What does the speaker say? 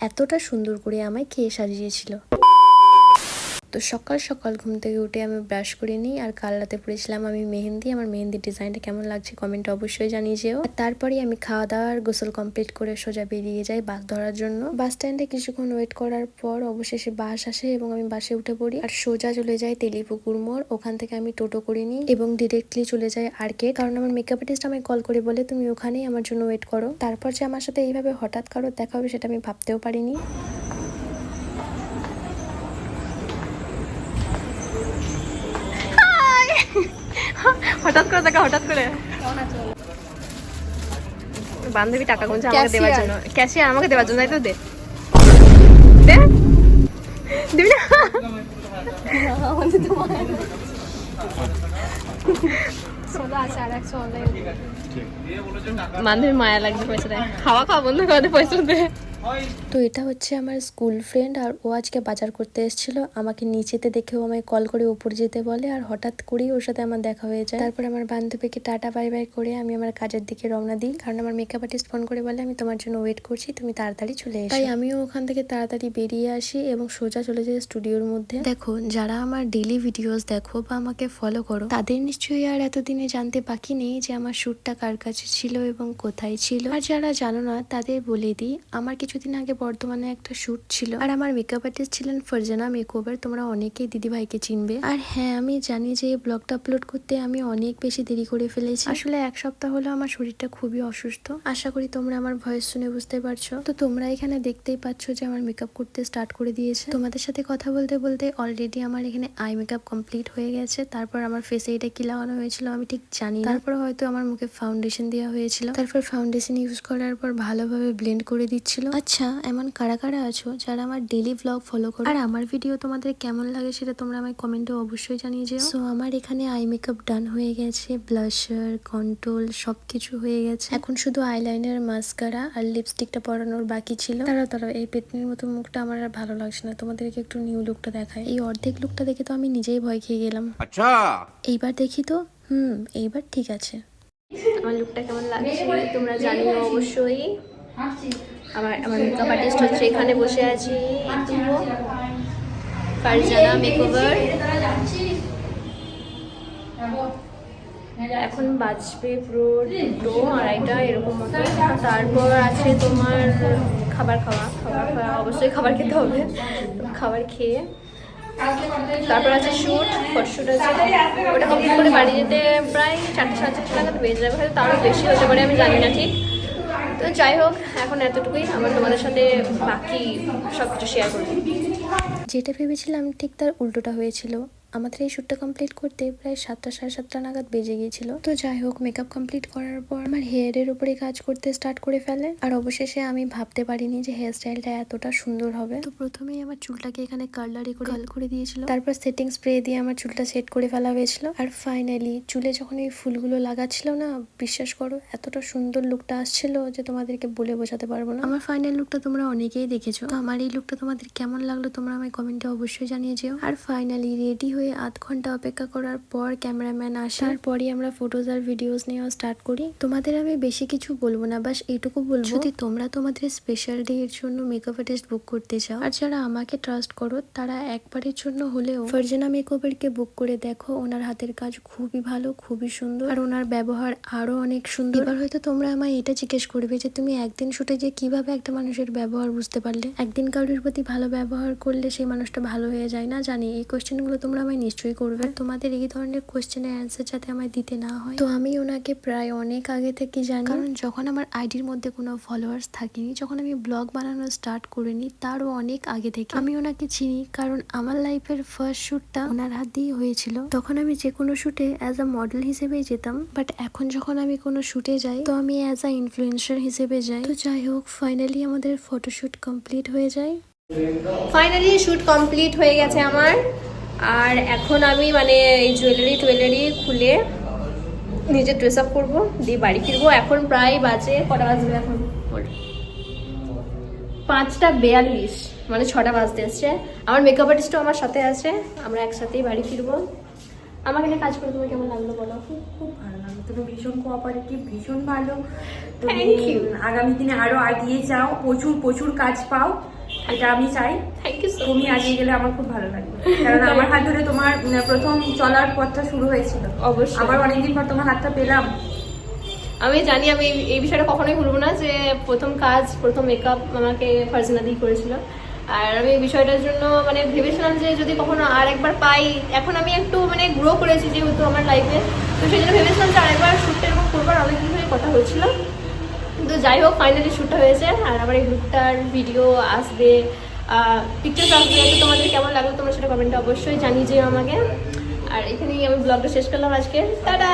এতটা সুন্দর করে আমায় খেয়ে সাজিয়েছিল। তো সকাল সকাল ঘুম থেকে উঠে আমি ব্রাশ করে নিই আর কাল রাতে পড়েছিলাম আমি মেহেন্দি। আমার মেহেন্দির ডিজাইনটা কেমন লাগছে কমেন্টে অবশ্যই জানিয়ে যেও আর তারপরেই আমি খাওয়া দাওয়ার গোসল কমপ্লিট করে সোজা বেরিয়ে যাই বাস ধরার জন্য। বাস স্ট্যান্ডে কিছুক্ষণ ওয়েট করার পর অবশেষে বাস আসে এবং আমি বাসে উঠে পড়ি। আর সোজা চলে যাই তেলিপুকুর মোড়। ওখান থেকে আমি টোটো করে নিই এবং ডিরেক্টলি চলে যাই আর্কে। কারণ আমার মেকআপ আর্টিস্ট আমায় কল করে বলে, তুমি ওখানেই আমার জন্য ওয়েট করো। তারপর যে আমার সাথে এইভাবে হঠাৎ কারোর দেখা হবে সেটা আমি ভাবতেও পারিনি। করে দেখা হঠাৎ করে। বান্ধবী টাকা গুনছে আমাকে দেওয়ার জন্য। ক্যাশিয়ার আমাকে দেওয়ার জন্য তো দে। দে। দিবি না? বান্ধবী মায়া লাগবে পয়সা দেয় খাওয়া খাওয়া বন্ধ করে পয়সা দে। তো এটা হচ্ছে আমার স্কুল ফ্রেন্ড আর ও আজকে বাজার করতে এসেছিল। আমাকে নিচেতে দেখেও আমায় কল করে উপর যেতে বলে আর হঠাৎ করেই ওর সাথে আমার দেখা হয়ে যায়। তারপর আমার বান্ধবীকে টাটা বাই বাই করে আমি আমার কাজের দিকে রওনা দিই। কারণ আমার মেকআপ আর্টিস্ট ফোন করে বলে আমি তোমার জন্য ওয়েট করছি তুমি তাড়াতাড়ি চলে এসো। তাই আমিও ওখান থেকে তাড়াতাড়ি বেরিয়ে আসি এবং সোজা চলে যাই স্টুডিওর মধ্যে। দেখো যারা আমার ডেলি ভিডিওস দেখো বা আমাকে ফলো করো তাদের নিশ্চয়ই আর এতদিনে জানতে বাকি নেই যে আমার শ্যুটটা কার কাছে ছিল এবং কোথায় ছিল। আর যারা জানো না তাদের বলে দিই আমার কিছুদিন আগে বর্ধমানে একটা শ্যুট ছিল। আর আমার মেকআপ আর্টিস্ট ছিলেন ফারজানা মেকওভার। তোমরা অনেকেই দিদি ভাইকে চিনবে। আর হ্যাঁ আমি জানি যে ব্লগটা আপলোড করতে আমি অনেক বেশি দেরি করে ফেলেছি। আসলে এক সপ্তাহ হলো আমার শরীরটা খুবই অসুস্থ। আশা করি তোমরা আমার ভয়েস শুনে বুঝতে পারছ। তো তোমরা এখানে দেখতেই পাচ্ছ যে আমার মেকআপ করতে স্টার্ট করে দিয়েছে। তোমাদের সাথে কথা বলতে বলতে অলরেডি আমার এখানে আই মেকআপ কমপ্লিট হয়ে গেছে। তারপর আমার ফেসে এটা কি লাগানো হয়েছিল আমি ঠিক জানি তারপর হয়তো আমার মুখে ফাউন্ডেশন দেওয়া হয়েছিল। তারপর ফাউন্ডেশন ইউজ করার পর ভালোভাবে ব্লেন্ড করে দিচ্ছিল। আচ্ছা এমন কারা কারা আছো যারা আমার ডেলি ব্লগ ফলো করো? আর আমার ভিডিও তোমাদের কেমন লাগে সেটা তোমরা আমার কমেন্টে অবশ্যই জানিয়ে যাও। সো আমার এখানে আই মেকআপ ডান হয়ে গেছে ব্লাশার কন্ট্রোল সব কিছু হয়ে গেছে। এখন শুধু আইলাইনার মাস্কারা আর লিপস্টিকটা পরানোর বাকি ছিল। তারা তারা এই পেতনির মতো মুখটা আমার আর ভালো লাগছে না। তোমাদেরকে একটু নিউ লুকটা দেখায় এই অর্ধেক লুকটা দেখে তো আমি নিজেই ভয় খেয়ে গেলাম। আচ্ছা। এইবার দেখি তো? হুম এইবার ঠিক আছে। আমার লুকটা কেমন লাগছে তোমরা জানিও অবশ্যই। আমার আমার মেকআপ আর্টিস্ট হচ্ছে এখানে বসে আছি। ফারজানা মেকওভার এখন বাজবে পুরো দুটো আড়াইটা এরকম মতো। তারপর আছে তোমার খাবার খাওয়া। খাবার খাওয়া, অবশ্যই খাবার খেতে হবে। খাবার খেয়ে। তারপর আছে শ্যুট ফটোশ্যুট আছে। ওটা কমপ্লিট করে বাড়ি যেতে প্রায় চারটে সাড়ে চারটে নাগাদ বেজে যাবে। হয়তো তারও বেশি হতে পারে, আমি জানি না ঠিক। তো যাই হোক, এখন এতটুকুই আমার তোমাদের সাথে বাকি সব কিছু শেয়ার করব। যেটা ভেবেছিলাম ঠিক তার উল্টোটা হয়েছিল। আমাদের এই শ্যুটটা কমপ্লিট করতে প্রায় সাতটা, সাড়ে সাতটা নাগাদ বেজে গিয়েছিল। তো যাই হোক মেকআপ কমপ্লিট করার পর আমার হেয়ারের উপরে কাজ করতে স্টার্ট করে ফেলে। আর অবশেষে আমি ভাবতে পারিনি যে হেয়ার স্টাইলটা এতটা সুন্দর হবে। তো প্রথমেই আমার চুলটাকে এখানে কার্লারি করে কাল করে দিয়েছিল। তারপর সেটিং স্প্রে দিয়ে আমার চুলটা সেট করে ফেলা হয়েছিল। আর ফাইনালি চুলে যখন এই ফুলগুলো লাগাচ্ছিল না, বিশ্বাস করো, এতটা সুন্দর লুকটা আসছিল যে তোমাদেরকে বলে বোঝাতে পারব না। আমার ফাইনাল লুকটা তোমরা অনেকেই দেখেছ। তো আমার এই লুকটা তোমাদের কেমন লাগল, তোমরা আমায় কমেন্টে অবশ্যই জানিয়ে যেও। আর ফাইনালি রেডি হয়ে আধ ঘণ্টা অপেক্ষা করার পর ক্যামেরাম্যান আসার পরই আমরা ফটোজ আর ভিডিওস নেওয়া স্টার্ট করি। তোমাদের আমি বেশি কিছু বলব না বাস এইটুকু বলব। যদি তোমরা তোমাদের স্পেশাল ডে এর জন্য মেকআপ আর্টিস্ট বুক করতে চাও আর যারা আমাকে ট্রাস্ট করো তারা একবারের জন্য হলেও ফারজানা মেকওভারকে বুক করে দেখো ওনার হাতের কাজ খুবই ভালো খুবই সুন্দর। আর ওনার ব্যবহার আরও অনেক সুন্দর। এবার হয়তো তোমরা আমায় এটা জিজ্ঞেস করবে যে তুমি একদিন শুটে যে কীভাবে একটা মানুষের ব্যবহার বুঝতে পারলে? একদিন কারোর প্রতি ভালো ব্যবহার করলে সেই মানুষটা ভালো হয়ে যায় না? জানি এই কোয়েশ্চেনগুলো তোমরা আমায় নিশ্চয়ই করবে। তোমাদের এই ধরনের কোয়েশ্চেনের অ্যান্সার যাতে আমায় দিতে না হয়। তো আমি ওনাকে প্রায় অনেক আগে থেকে জানি। কারণ যখন আমার আইডির মধ্যে কোনো ফলোয়ার্স থাকেনি যখন আমি ব্লগ বানানো স্টার্ট করিনি তারও অনেক আগে থেকে। আমি ওনাকে চিনি কারণ আমার লাইফের ফার্স্ট শ্যুটটা ওনার হাত দিয়েই হয়েছিল। তখন আমি যে কোনো শ্যুটে অ্যাজ আ মডেল হিসেবেই যেতাম। বাট এখন যখন আমি কোনো শ্যুটে যাই তো আমি অ্যাজ আ ইনফ্লুয়েন্সার হিসেবে যাই। তো যাই হোক ফাইনালি আমাদের ফটোশ্যুট কমপ্লিট হয়ে যায়। ফাইনালি শ্যুট কমপ্লিট হয়ে গেছে আমার। আর এখন আমি মানে এই জুয়েলারি টুয়েলারি খুলে নিজে ড্রেস আপ করব দিয়ে বাড়ি ফিরবো। এখন প্রায় বাজে কটা বাজবে এখন? পাঁচটা বেয়াল্লিশ মানে ছটা বাজতে এসছে। আমার মেকআপ আর্টিস্টও আমার সাথে আছে আমরা একসাথেই বাড়ি ফিরবো। আমাকে নিয়ে কাজ করে তোমার কেমন লাগল বলো? খুব খুব ভালো লাগল। তুমি ভীষণ কোঅপারেটিভ ভীষণ ভালো। তুমি আগামী দিনে আরও এগিয়ে যাও। প্রচুর প্রচুর কাজ পাও। এটা আমি চাই। তুমি এগিয়ে গেলে আমার খুব ভালো লাগবে। কারণ আমার হাত ধরে তোমার প্রথম চলার পথটা শুরু হয়েছিল। অবশ্যই। আবার অনেকদিন পর তোমার হাতটা পেলাম। আমি জানি আমি এই- বিষয়টা কখনোই ভুলবো না যে প্রথম কাজ প্রথম মেকআপ আমাকে ফারজানা দিয়ে করেছিল। আর আমি এই বিষয়টার জন্য মানে ভেবেছিলাম যে যদি কখনো আর একবার পাই এখন আমি একটু মানে গ্রো করেছি যেহেতু আমার লাইফে তো সেই জন্য ভেবেছিলাম যে আরেকবার শ্যুটটা এরকম করবার অনেক ধরে কথা হয়েছিল কিন্তু যাই হোক ফাইনালি শ্যুটটা হয়েছে আর আমার এই লুকটার ভিডিও আসবে। আসবে দিয়ে তোমাদের কেমন লাগল তোমরা সেটা কমেন্টে অবশ্যই জানিয়ে যেও আমাকে। আর এখানেই আমি ব্লগটা শেষ করলাম আজকে। টাটা!